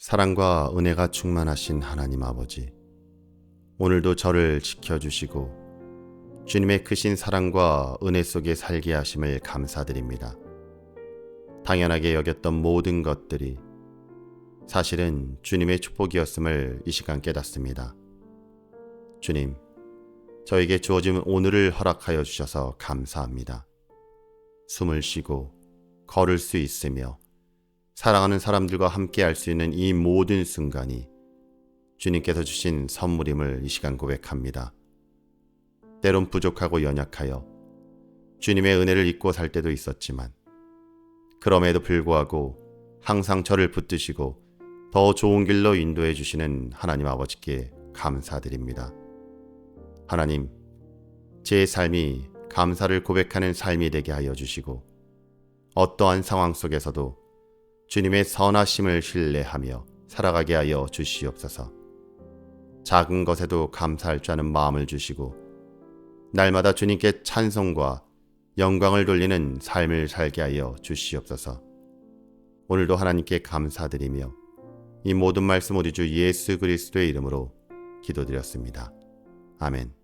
사랑과 은혜가 충만하신 하나님 아버지, 오늘도 저를 지켜주시고 주님의 크신 사랑과 은혜 속에 살게 하심을 감사드립니다. 당연하게 여겼던 모든 것들이 사실은 주님의 축복이었음을 이 시간 깨닫습니다. 주님, 저에게 주어진 오늘을 허락하여 주셔서 감사합니다. 숨을 쉬고 걸을 수 있으며 사랑하는 사람들과 함께 할 수 있는 이 모든 순간이 주님께서 주신 선물임을 이 시간 고백합니다. 때론 부족하고 연약하여 주님의 은혜를 잊고 살 때도 있었지만 그럼에도 불구하고 항상 저를 붙드시고 더 좋은 길로 인도해 주시는 하나님 아버지께 감사드립니다. 하나님, 제 삶이 감사를 고백하는 삶이 되게 하여 주시고 어떠한 상황 속에서도 주님의 선하심을 신뢰하며 살아가게 하여 주시옵소서. 작은 것에도 감사할 줄 아는 마음을 주시고 날마다 주님께 찬송과 영광을 돌리는 삶을 살게 하여 주시옵소서. 오늘도 하나님께 감사드리며 이 모든 말씀 우리 주 예수 그리스도의 이름으로 기도드렸습니다. 아멘.